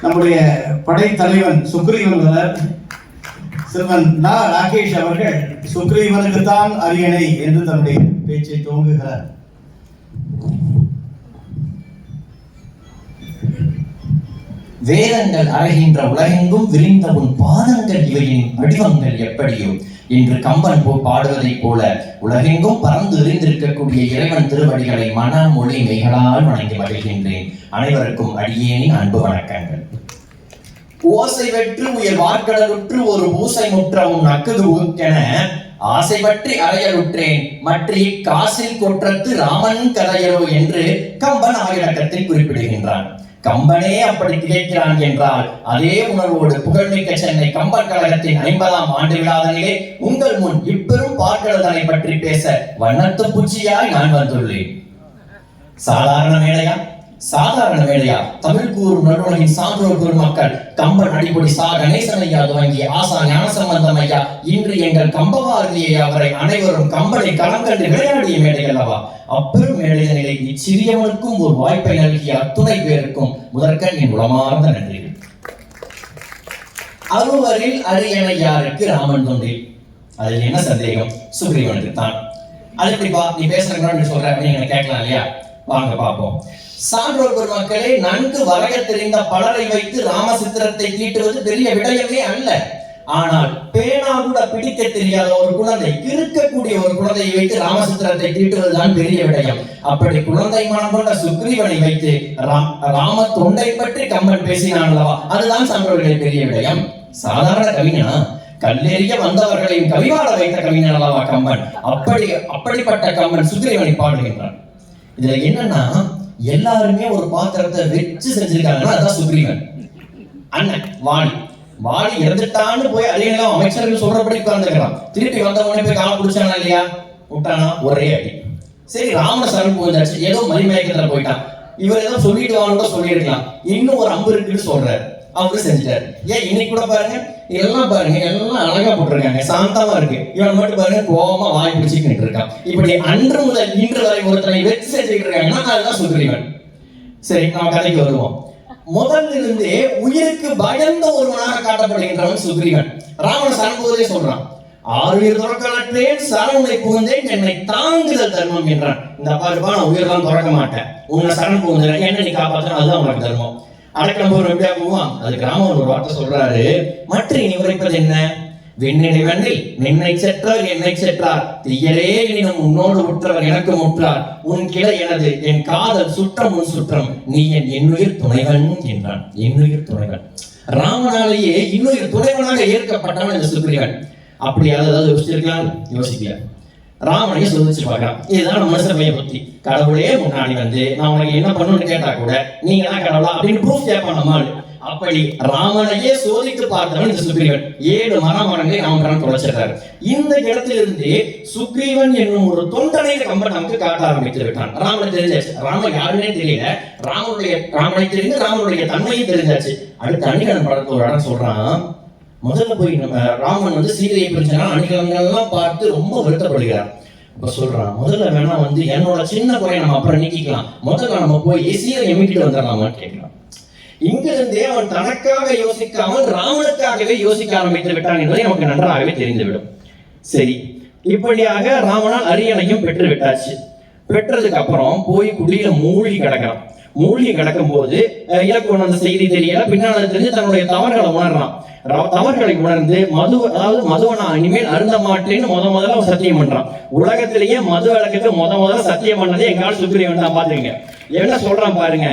நம்முடைய படைத்தலைவன் சுக்ரீவன் சிறுவன் நா. ராகேஷ் அவர்கள் சுக்ரீவனுக்குத்தான் அரியணை என்று தன்னுடைய பேச்சை துவங்குகிறார். வேதங்கள் அழகின்ற உலகெங்கும் விரிந்த உன் பாதங்கள் இவையின் வடிவங்கள் எப்படியும் இன்று கம்பன் போ பாடுவதைப் போல உலகெங்கும் பறந்து விரிந்திருக்கக்கூடிய இறைவன் திருவடிகளை மன மொழி மெய்களால் வணங்கி மகிழ்கின்றேன். அனைவருக்கும் அடியேனின் அன்பு வணக்கங்கள். ஓசை வெற்று உயர் வார்க்கடலுற்று ஒரு பூசை முற்ற உன் ஊக்கென ஆசை பற்றி அலையலுற்றேன் மற்றி காசில் கொற்றத்து ராமன் கதையரோ என்று கம்பன் ஆயிரக்கத்தில் குறிப்பிடுகின்றான். கம்பனே அப்படி திகைக்கிறான் என்றால் அதே உணர்வோடு புகழ்மிக்க சென்னை கம்பன் கழகத்தின் ஐம்பதாம் ஆண்டு விழாதனிலே உங்கள் முன் இப்பெரும் பார்க்கலதனை பற்றி பேச வண்ணத்து பூச்சியாய் நான் வந்துள்ளேன். சாதாரண மேடையா சாதாரண மேடையா தமிழ் கூறும் நடுவலகின் சான்றோர் பெருமக்கள் கம்பன் அடிப்படி சா கணேசன் ஐயா துவங்கி ஆசா ஞானசம்பந்தம் ஐயா. இன்று எங்கள் கம்பவாரதியை அவரை அனைவரும் கம்பனை களம் விளையாடிய மேடை அல்லவா? அப்பெரும் மேடைதனிலே இச்சிறியவனுக்கும் ஒரு வாய்ப்பை நல்கிய அத்துணை பேருக்கும் முதற்கண் என் உளமார்ந்த நன்றிகள் அருவரில் அரியணையாருக்கு ராமன் தொண்டில் அதில் என்ன சந்தேகம்? சுக்ரீவனுக்கு தான் அது எப்படிப்பா நீ பேசுறேன்னு சொல்ற அப்படின்னு கேட்கலாம் இல்லையா? வாங்க பார்ப்போம். சான்றோர் பெருமக்களே நன்கு வரைய தெரிந்த பலரை வைத்து ராமசித்திரத்தை தீட்டுவது பெரிய விடயமே அல்ல. ஆனால் பேனா கூட பிடிக்க தெரியாத ஒரு குழந்தை கிறுக்கக்கூடிய ஒரு குழந்தையை வைத்து ராமசித்திரத்தை தீட்டுவதுதான் பெரிய விடயம். அப்படி குழந்தை மனம் கொண்ட சுக்ரீவனை வைத்து ராம் ராம தொண்டை பற்றி கம்பன் பேசினான் அல்லவா அதுதான் சான்றோர்களின் பெரிய விடயம். சாதாரண கவிஞனா? கல்லெறிய வந்தவர்களையும் கவிவாட வைத்த கவிஞன் அல்லவா கம்பன்? அப்படி அப்படிப்பட்ட கம்பன் சுக்ரீவனை பாடுகின்றான். இதுல என்னன்னா எல்லாருமே ஒரு பாத்திரத்தை வச்சு செஞ்சிருக்காங்கன்னா அதான் சுக்ரீவன். அண்ணன் வாணி. வாணி இறந்துட்டான்னு போய் அரியணம் அமைச்சர்கள் சொல்றபடி உட்கார்ந்துக்கிறான் திருப்பி வந்த உடனே போய் காலம் பிடிச்சானா இல்லையா? விட்டானா ஒரே அடி. சரி ராமன சரண் போயிருந்தாச்சு. ஏதோ மணிமயக்கத்துல போயிட்டான். இவர் ஏதோ சொல்லிட்டு வாங்க சொல்லியிருக்கலாம். இன்னும் ஒரு அம்பு இருக்குன்னு சொல்றாரு. அவரு செஞ்சிட்டாரு. ஏன் இன்னைக்கு கூட பாருங்க எல்லாம் பாருங்க எல்லாம் அழகா போட்டிருக்காங்க. சாந்தமா இருக்கு. இவன் மட்டும் பாருங்க கோபமா வாய் பிடிச்சிக்கிட்டு இருக்கான். இப்படி அன்று முதல் இன்று வரை ஒருத்தனை வெற்றி செஞ்சுக்கிட்டு இருக்காங்கன்னா அதுதான் சுக்ரீவன் சரி நம்ம கதைக்கு வருவோம். முதல்ல இருந்தே உயிருக்கு பயந்த ஒருவனாக காட்டப்படுகின்றவன் சுக்ரீவன் ராமன் சரணபோதே சொல்றான் ஆறுயிர் துறக்கலற்றேன் சரணுனை புகுந்தேன் என்னை தாங்குதல் தர்மம் என்றான். இந்த பாருப்பா நான் உயிர் தான் துறக்க மாட்டேன். உன்னை சரண் புகுந்தேன் என்ன நீ காப்பாற்றணும் அதுதான் உனக்கு தர்மம். அடக்கம்போர் போர் போவான் அதுக்கு ராமன் ஒரு வார்த்தை சொல்றாரு. மற்ற இனி உரைப்பது என்ன? விண்ணினை வெண்ணில் நின்னை செற்றார் என்னை செற்றார். தீயரே எனினும் உன்னோடு உற்றவர் எனக்கு முற்றார். உன் கிளை எனது என் காதல் சுற்றம் உன் சுற்றம். நீ என் என்னுயிர் துணைவன் என்றான். என்னுயிர் துணைவன். ராமனாலேயே இன்னுயிர் துணைவனாக ஏற்கப்பட்டவன் இந்த சுக்ரீவன். அப்படி ஏதாவது யோசிச்சிருக்கலாம் யோசிக்கல. ராமனையும் சோதிச்சு பார்க்கலாம் இதுதான் மனுஷமைய பத்தி. கடவுளே முன்னாடி வந்து நான் உனக்கு என்ன பண்ணணும்னு கேட்டா கூட நீங்க தான் கடவுளா அப்படின்னு ப்ரூஃப் கேட்பான் நம்மால் அப்படி ராமனையே சோதித்து பார்த்தவன் இந்த சுக்ரீவன். ஏழு மரமரங்களை ராமகரன் தொலைச்சிருக்காரு இந்த இடத்திலிருந்து சுக்ரீவன் என்னும் ஒரு தொண்டனை ரொம்ப நமக்கு காட்ட ஆரம்பித்து விட்டான். ராமனை தெரிஞ்சாச்சு. ராமன் யாருன்னே தெரியல. ராமனுடைய ராமனை தெரிந்து ராமனுடைய தன்மையும் தெரிஞ்சாச்சு. அடுத்து அணிகலன் படத்துல ஒரு இடம் சொல்றான். முதல்ல போய் நம்ம ராமன் வந்து சீதையை பிரிச்சனா அணிகளெல்லாம் பார்த்து ரொம்ப வருத்தப்படுகிறார். இப்ப சொல்றான் முதல்ல வேணா வந்து என்னோட சின்ன குறையை நம்ம அப்புறம் நீக்கிக்கலாம். முதல்ல நம்ம போய் சீதையை மீட்டிட்டு வந்துடலாமான்னு கேட்கலாம் இங்க இருந்தே அவன் தனக்காக யோசிக்காமல் ராமனுக்காகவே யோசிக்க ஆரம்பித்து விட்டான் என்பதை நமக்கு நன்றாகவே தெரிந்துவிடும். சரி இப்படியாக ராமனால் அரியணையும் பெற்று விட்டாச்சு. பெற்றதுக்கு அப்புறம் போய் குடியில மூழ்கி கிடக்கிறான். மூழ்கி கிடக்கும் போது இலக்கு அந்த செய்தி தெரியல. பின்னால் தெரிஞ்சு தன்னுடைய தவறுகளை உணர்றான். தவறுகளை உணர்ந்து மது அதாவது மதுவனா இனிமேல் அருந்த மாட்டேன்னு முத முதல்ல அவன் சத்தியம் பண்றான். உலகத்திலேயே மது விளக்குக்கு முத முதல்ல சத்தியம் பண்ணதே எங்கால சுக்ரீவன் தான் பாத்துக்கங்க. என்ன சொல்றான் பாருங்க.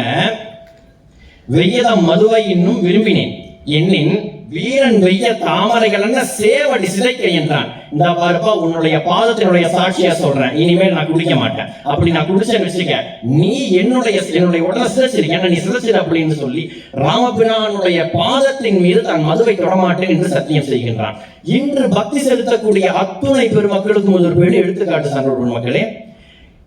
வெய்யதம் மதுவை இன்னும் விரும்பினேன். என்னின் வீரன் வெய்ய தாமரைகள் என்ன சேவடி சிதைக்க என்றான். இந்த பாருப்பா உன்னுடைய பாதத்தினுடைய சாட்சியா சொல்றேன். இனிமேல் நான் குடிக்க மாட்டேன். அப்படி நான் குடிச்சேன்னு வச்சுக்க நீ என்னுடைய என்னுடைய உடலை சிதைச்சிரு. என்ன நீ சிதைச்சிரு அப்படின்னு சொல்லி ராமபிரானுடைய பாதத்தின் மீது தான் மதுவை தொடமாட்டேன் என்று சத்தியம் செய்கின்றான். இன்று பக்தி செலுத்தக்கூடிய அத்துணை பெருமக்களுக்கும் ஒரு பெரிய எடுத்துக்காட்டு சான்றோர் மக்களே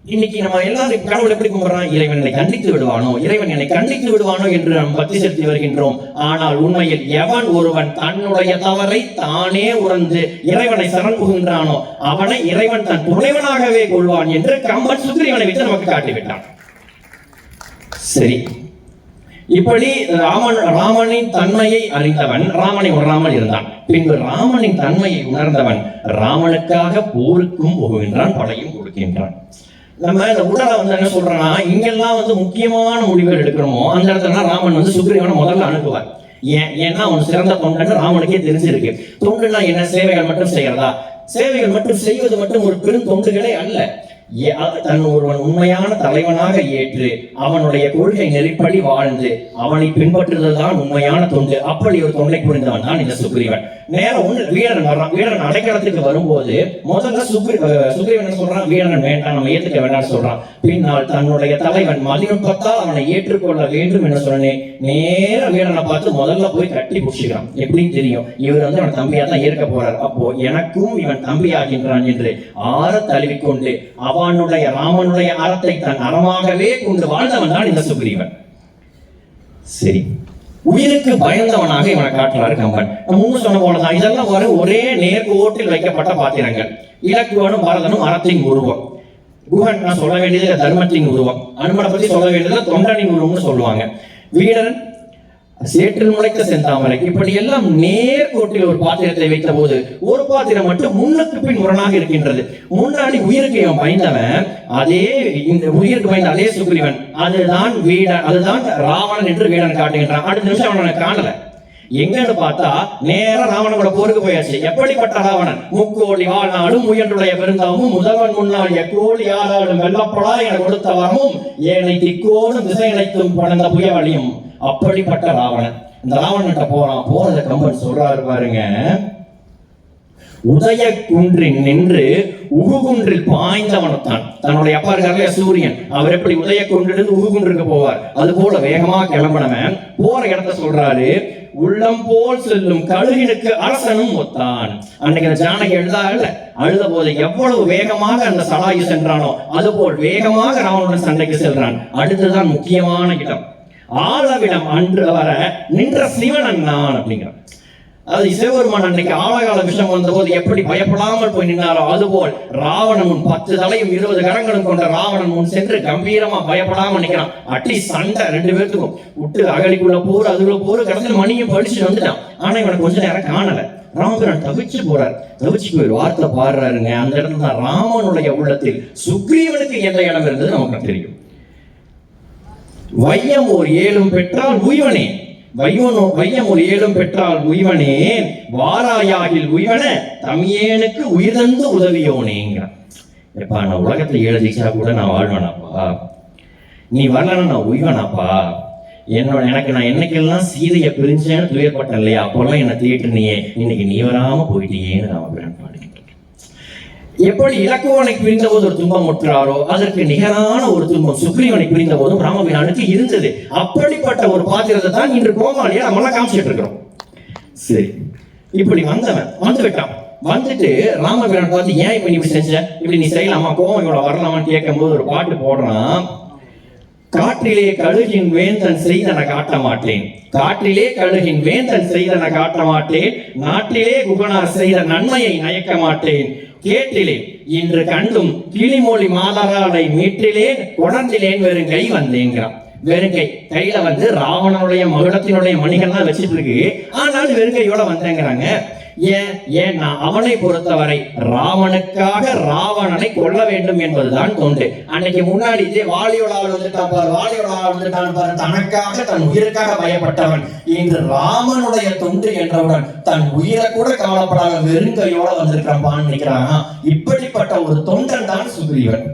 இன்னைக்கு நம்ம எல்லாரும் கடவுள் எப்படி கும்பிடுறோம் இறைவன் என்னை கண்டித்து விடுவானோ? இறைவன் என்னை கண்டித்து விடுவானோ என்று நாம் பக்தி செலுத்தி வருகின்றோம். ஆனால் உண்மையில் எவன் ஒருவன் தன்னுடைய தவறை தானே உணர்ந்து இறைவனை சரண் புகின்றானோ அவனை இறைவன் தன் துணைவனாகவே கொள்வான் என்று கம்பன் சுக்ரீவனை வைத்து நமக்கு காட்டிவிட்டான். சரி. இப்படி ராமன் ராமனின் தன்மையை அறிந்தவன் ராமனை உணராமல் இருந்தான். பின்பு ராமனின் தன்மையை உணர்ந்தவன் ராமனுக்காக போருக்கும் புகுகின்றான் படையும் கொடுக்கின்றான். நம்ம இந்த உடலை வந்து என்ன சொல்றோம்னா இங்கெல்லாம் வந்து முக்கியமான முடிவுகள் எடுக்கணுமோ அந்த இடத்துல ராமன் வந்து சுக்ரீவனை முதல்ல அனுப்புவார். ஏன்? ஏன்னா அவன் சிறந்த தொண்டன்னு ராமனுக்கே தெரிஞ்சிருக்கு. தொண்டுனா என்ன? சேவைகள் மட்டும் செய்யறதா? சேவைகள் மட்டும் செய்வது மட்டும் ஒரு பெரும் தொண்டுகளே அல்ல. தன் ஒருவன் உண்மையான தலைவனாக ஏற்று அவனுடைய கொள்கை நெறிப்படி வாழ்ந்து அவனை பின்பற்றுதல் தான் உண்மையான தொண்டு. அப்படி ஒரு தொண்டை புரிந்தவன் தான் இந்த சுக்ரீவன். நேரம் ஒண்ணு வீரன் வர்றான். வீரன் அடைக்கலத்துக்கு வரும்போது முதல்ல சுக்ரி சுக்ரீவன் சொல்றான்? வீரன் வேண்டாம் நம்ம ஏத்துக்க வேண்டாம் சொல்றான். பின்னால் தன்னுடைய தலைவன் மதிநுட்பத்தால் அவனை ஏற்றுக்கொள்ள வேண்டும் என்று சொன்னேன் நேர வீரனை பார்த்து முதல்ல போய் கட்டி பிடிச்சிக்கிறான். எப்படின்னு தெரியும். இவர் வந்து அவன் தம்பியா தான் இருக்க போறார். அப்போ எனக்கும் இவன் தம்பி ஆகின்றான் என்று ஆற தழுவிக்கொண்டு பகவானுடைய ராமனுடைய அறத்தை தன் அறமாகவே கொண்டு வாழ்ந்தவன் தான் இந்த சுக்ரீவன். சரி. உயிருக்கு பயந்தவனாக இவனை காட்டுறாரு கம்பன். நம்ம சொன்ன போலதான் இதெல்லாம் வரும் ஒரே நேர்கோட்டில் வைக்கப்பட்ட பாத்திரங்கள். இலக்குவனும் பரதனும் அறத்தின் உருவம். குஹன் நான் சொல்ல வேண்டியது தர்மத்தின் உருவம். அனுமனை பத்தி சொல்ல வேண்டியது தொண்டனின் உருவம்னு சொல்லுவாங்க. வீரன் சேற்றில் முளைத்த செந்தாமரை. இப்படி எல்லாம் நேர்கோட்டில் ஒரு பாத்திரத்தை வைத்த போது ஒரு பாத்திரம் மட்டும் முன்னுக்கு பின் முரணாக இருக்கின்றது. முன்னாடி உயிருக்கு இவன் பயந்தவன் அதே இந்த உயிருக்கு பயந்த அதே சுக்ரீவன் அதுதான் வீடன் அதுதான் ராவணன் என்று வீடன் காட்டுகின்றான். அடுத்த நிமிஷம் அவனை காணல. எங்கன்னு பார்த்தா நேரம் ராவணனோட போருக்கு போயாச்சு. எப்படிப்பட்ட ராவணன்? முக்கோடி வாழ்நாளும் முயன்றுடைய பெருந்தாவும் முதல்வன் முன்னாள் எக்கோடி ஆளாளும் வெள்ளப்படா என கொடுத்த வரமும் ஏனை திக்கோடும் திசை இணைத்தும் படந்த புயவழியும் அப்படிப்பட்ட ராவணன். இந்த ராவணன்ட்ட போறான் போறத கம்பன் சொல்றாரு பாருங்க. உதய குன்றில் நின்று உகுகுன்றில் பாய்ந்தவனத்தான் தன்னுடைய அப்பா இருக்கார்ல சூரியன். அவர் எப்படி உதய குன்றிலிருந்து உகுகுன்றுக்கு போவார்? அது போல வேகமா கிளம்பினவன் போற இடத்த சொல்றாரு உள்ளம் போல் செல்லும் கழுகினுக்கு அரசனும் ஒத்தான். அன்னைக்கு அந்த ஜானகி எழுதா இல்ல அழுத போது எவ்வளவு வேகமாக அந்த சலாயு சென்றானோ அதுபோல் வேகமாக ராவணன் சண்டைக்கு செல்றான். அடுத்துதான் முக்கியமான இடம். ஆழவிடம் அன்று வர நின்ற சிவனன் நான் அப்படிங்கிறான். அது சிவபெருமான் அன்னைக்கு ஆழகால விஷம் வந்தபோது எப்படி பயப்படாமல் போய் நின்னாரோ அதுபோல் ராவணன் முன் பத்து தலையும் இருபது கரங்களும் கொண்ட ராவணன் முன் சென்று கம்பீரமா பயப்படாம நிக்கிறான் அட்டி சண்டை ரெண்டு பேர்த்துக்கும். விட்டு அகலிக்குள்ள போர் அதுக்குள்ள போர் கடத்துல மணியும் படிச்சுட்டு வந்துட்டான். ஆனா இவனை கொஞ்ச நேரம் காணல. ராமபிரான் தவிச்சு போறார். தவிச்சு போய் வார்த்தை பாடுறாருங்க. அந்த இடத்துல தான் ராமனுடைய உள்ளத்தில் சுக்ரீவனுக்கு எந்த இடம் இருந்தது நமக்கு தெரியும். வையம் ஒரு ஏழும் பெற்றால் உய்வனே. வையனோ வையம் ஒரு ஏழும் பெற்றால் உய்வனே. வாராயாகில் உய்வன தமியேனுக்கு உயிர்தந்து உதவியோனேங்கிறான். எப்பா நான் உலகத்துல ஏழு ஜெயிச்சா கூட நான் வாழ்வேனாப்பா? நீ வரலன்னா நான் உய்வனாப்பா? என்னோட எனக்கு நான் என்னைக்கெல்லாம் சீதையை பிரிஞ்சேன்னு துயர்பட்டேன் இல்லையா? அப்போல்லாம் என்னை தேட்டுனியே இன்னைக்கு நீ வராம போயிட்டியேன்னு ராமபிரான் பாடுகின்றான் எப்படி இலக்குவனை பிரிந்த போது ஒரு துன்பம் முற்றாரோ அதற்கு நிகரான ஒரு துன்பம் சுக்ரீவனை பிரிந்த போதும் ராமபிரானுக்கு இருந்தது. அப்படிப்பட்ட ஒரு பாத்திரத்தை தான் இன்று கோமாளியை எல்லாம் காமிச்சிட்டு இருக்கிறோம். சரி. இப்படி வந்தவன் வந்து விட்டான் வந்துட்டு ராமபிரான் பார்த்து ஏன் இப்ப நீ இப்படி செஞ்ச? இப்படி நீ செய்யலாமா? கோவம் இவ்வளவு வரலாமான்னு கேட்கும் போது ஒரு பாட்டு போடுறான். காற்றிலே கழுகின் வேந்தன் செய்தன காட்ட மாட்டேன். காற்றிலே கழுகின் வேந்தன் செய்தன காட்ட மாட்டேன். நாட்டிலே குகனார் செய்த நன்மையை நயக்க மாட்டேன். கேட்டிலேன் இன்று கண்டும் கிளிமொழி மாதராடை மீட்டிலேன் உணர்ந்திலேன் வெறும் கை வந்தேங்கிறான். வெறுங்கை கையில வந்து ராவணனுடைய மகுடத்தினுடைய மணிகள்லாம் வச்சிட்டு இருக்கு. ஆனாலும் வெறுங்கையோட வந்தேங்கிறாங்க. ஏன் ஏன்னா அவனை பொறுத்தவரை ராவனுக்காக ராவணனை கொல்ல வேண்டும் என்பதுதான் தொண்டு. அன்னைக்கு முன்னாடி இதே வாலியோட வந்துட்டான் பாரு வாலியோட வந்துட்டான் பாரு தனக்காக தன் உயிருக்காக பயப்பட்டவன். இன்று ராமனுடைய தொண்டு என்றவுடன் தன் உயிரை கூட கவலைப்படாத வெறுங்கையோட வந்திருக்கிறான் நினைக்கிறான். இப்படிப்பட்ட ஒரு தொண்டன் தான் சுக்ரீவன்.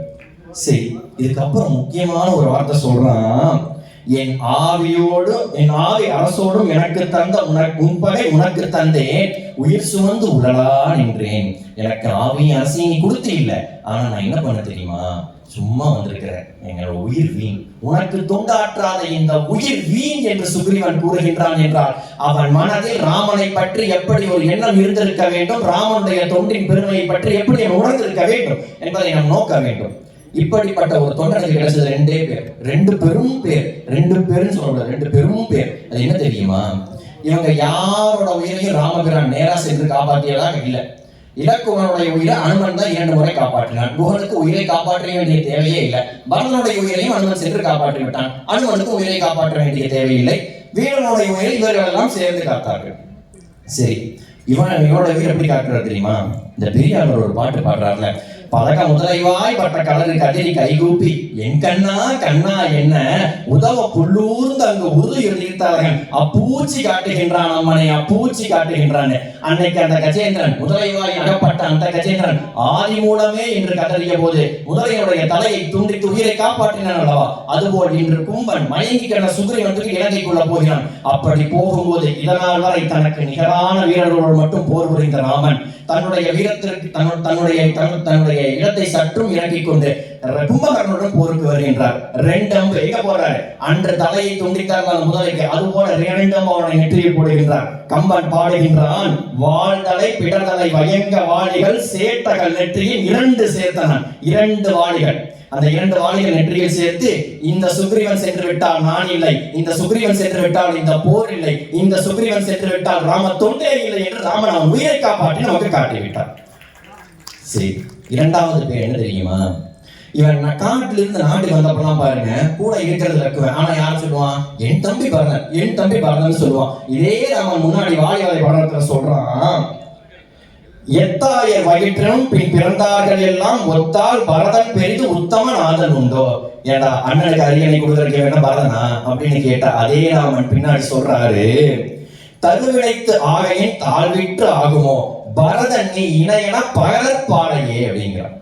சரி இதுக்கப்புறம் முக்கியமான ஒரு வார்த்தை சொல்றான். என் ஆவியோடும் என் ஆவி அரசோடும் எனக்கு தந்த உனக்கு உன்பகை உனக்கு தந்தேன். உயிர் சுமந்து உழலா நின்றேன். எனக்கு ஆவியும் அரசையும் நீ கொடுத்து இல்லை ஆனா நான் என்ன பண்ண தெரியுமா? சும்மா வந்திருக்கிறேன். எங்களோட உயிர் வீண். உனக்கு தொண்டாற்றாத இந்த உயிர் வீண் என்று சுக்ரீவன் கூறுகின்றான் என்றால் அவன் மனதில் ராமனை பற்றி எப்படி ஒரு எண்ணம் இருந்திருக்க வேண்டும்? ராமனுடைய தொண்டின் பெருமையை பற்றி எப்படி உணர்ந்திருக்க வேண்டும் என்பதை நாம் நோக்க வேண்டும். இப்படிப்பட்ட ஒரு தொண்டனுக்கு கிடைச்சது ரெண்டே பேர். ரெண்டு பெரும் பேர். ரெண்டு பேருன்னு சொல்லக்கூடாது ரெண்டு பெரும் பேர். அது என்ன தெரியுமா? இவங்க யாரோட உயிரையும் ராமபிரான் நேரா சென்று காப்பாற்றியதாக இல்லை. இலக்குவனுடைய உயிரை அனுமன் தான் இரண்டு முறை காப்பாற்றினான். குகனுக்கு உயிரை காப்பாற்ற வேண்டிய தேவையே இல்லை. பரதனுடைய உயிரையும் அனுமன் சென்று காப்பாற்றி விட்டான். அனுமனுக்கு உயிரை காப்பாற்ற வேண்டிய தேவையில்லை வீரனுடைய உயிரை இவர்கள் எல்லாம் சேர்ந்து காத்தார்கள். சரி. இவன் இவனோட உயிர் எப்படி காட்டுறாரு தெரியுமா? இந்த பெரியாளர் ஒரு பாட்டு பாடுறாருல. பதக்க முதலைவாய் பட்ட கலரு கதிரி கைகூப்பி என் கண்ணா கண்ணா என்ன? உதவ புல்லூர்ந்து அங்கு உருது எழுதியிருத்தார்கள். அப்பூச்சி காட்டுகின்றான் அம்மனை அப்பூச்சி காட்டுகின்றான். அன்னைக்கு அந்த கஜேந்திரன் முதலைவாய் அகப்பட்ட அந்த கஜேந்திரன் ஆதி மூலமே என்று கதறிய போது முதலையனுடைய தலையை துண்டித்து உயிரை காப்பாற்றினான் அல்லவா? அதுபோல் இன்று கும்பன் மயங்கி கிடந்த சுக்ரீவனுக்கு இலங்கைக்குள்ள போகிறான். அப்படி போகும்போது இதனால் வரை தனக்கு நிகரான வீரர்களோடு மட்டும் போர் புரிந்த ராமன் தன்னுடைய வீரத்திற்கு தன்னுடைய தன்னுடைய தன்னுடைய இடத்தை சற்றும் இறக்கிக் கொண்டு கும்பகர்ணனுடன் போருக்கு வருகின்றார் ரெண்டு அம்பு எங்க போறாரு? அன்று தலையை துண்டித்தார்கள் முதலைக்கு. அது போல இரண்டு அம்பு அவனை நெற்றியில் போடுகின்றார். கம்பன் பாடுகின்றான். வாழ்தலை பிடர்தலை வயங்க வாளிகள் சேட்டகள் நெற்றியில் இரண்டு சேர்த்தன. இரண்டு வாளிகள். அந்த இரண்டு வாளிகள் நெற்றியில் சேர்த்து இந்த சுக்ரீவன் சென்று விட்டால் நான் இல்லை. இந்த சுக்ரீவன் சென்று விட்டால் இந்த போர் இல்லை. இந்த சுக்ரீவன் சென்று விட்டால் ராம தொண்டே இல்லை என்று ராமன் அவன் உயிரை காப்பாற்றி நமக்கு காட்டிவிட்டார் சரி. இரண்டாவது பேர் என்ன தெரியுமா? இவன் காட்டுல இருந்து நாட்டுக்கு வந்தப்பெல்லாம் பாருங்க கூட இருக்கிறது இருக்குவேன் ஆனா யார் சொல்லுவான்? என் தம்பி பரதன் என் தம்பி பரதன் சொல்லுவான். இதே நம்ம முன்னாடி வாலி வாலி படத்துல சொல்றான். எத்தாயர் வயிற்றும் பின் பிறந்தார்கள் எல்லாம் ஒத்தால் பரதன் பெரிது உத்தம நாதன் உண்டோ? ஏடா அண்ணனுக்கு அரியணை கொடுக்கறதுக்கு வேணா பரதனா? அப்படின்னு கேட்டா அதே ராமன் பின்னாடி சொல்றாரு. தருவிழைத்து ஆகையின் தாழ்விற்று ஆகுமோ? பரதன் நீ இணையன பகலர் பாடையே அப்படிங்கிறான்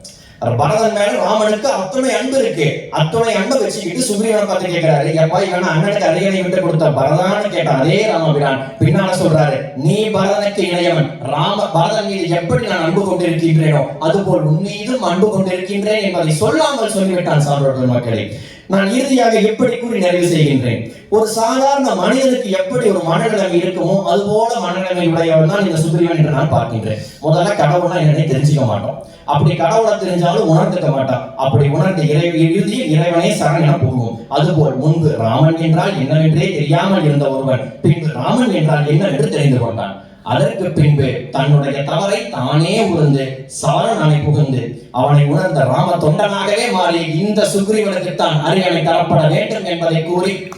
பரதன் மேல ராமனுக்கு அத்துணை அன்பு இருக்கு. அத்துணை அன்பை வச்சுக்கிட்டு சுக்ரீவனை பார்த்து கேட்கிறாரு. எப்பா இவன் அண்ணனுக்கு அரியணை விட்டு கொடுத்த பரதான்னு கேட்டான். அதே ராமபிரான் பின்னால சொல்றாரு நீ பரதனுக்கு இணையவன். ராம பரதன் மீது எப்படி நான் அன்பு கொண்டிருக்கின்றேனோ அதுபோல் உன் மீதும் அன்பு கொண்டிருக்கின்றேன் என்பதை சொல்லாமல் சொல்லிவிட்டான் சான்றோர்கள் மக்களை. நான் இறுதியாக எப்படி கூறி நிறைவு செய்கின்றேன்? ஒரு சாதாரண மனிதனுக்கு எப்படி ஒரு மனநிலைமை இருக்குமோ அது போல மனநிலைமை உடையவன் தான் இந்த சுக்ரீவன் என்று நான் பார்க்கின்றேன். முதல்ல கடவுள்னா என்னை தெரிஞ்சுக்க மாட்டோம். அப்படி கடவுளை தெரிஞ்சாலும் உணர்ந்துக்க மாட்டான். அப்படி உணர்ந்த இறை இறுதியில் இறைவனே சரண் என போகும் அதுபோல் முன்பு ராமன் என்றால் என்னவென்றே தெரியாமல் இருந்த ஒருவன் பின்பு ராமன் என்றால் என்னவென்று தெரிந்து கொண்டான். அதற்கு பின்பு தன்னுடைய தவறை தானே உணர்ந்து சரணனை புகுந்து அவனை உணர்ந்த ராம தொண்டனாகவே மாறி இந்த சுக்ரீவனுக்கு தான் அரியணை தரப்பட வேண்டும் என்பதை கூறி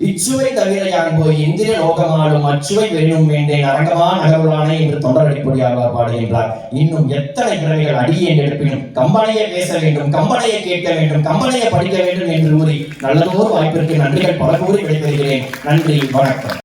இச்சுவை தவிர யான் போய் இந்திர லோகமாலும் அச்சுவை வெறும் வேண்டேன் அரங்கமா நகர்வுளானே என்று தொண்டரடிப்பொடியாளர் பாடுகின்றார். இன்னும் எத்தனை பிறவைகள் அடியேன் எடுப்பினும் கம்பனையே பேச வேண்டும் கம்பனையை கேட்க வேண்டும் கம்பனையை படிக்க வேண்டும் என்று கூறி நல்லதோர் வாய்ப்பிற்கு நன்றிகள் பல கூறி விடைபெறுகிறேன். நன்றி வணக்கம்.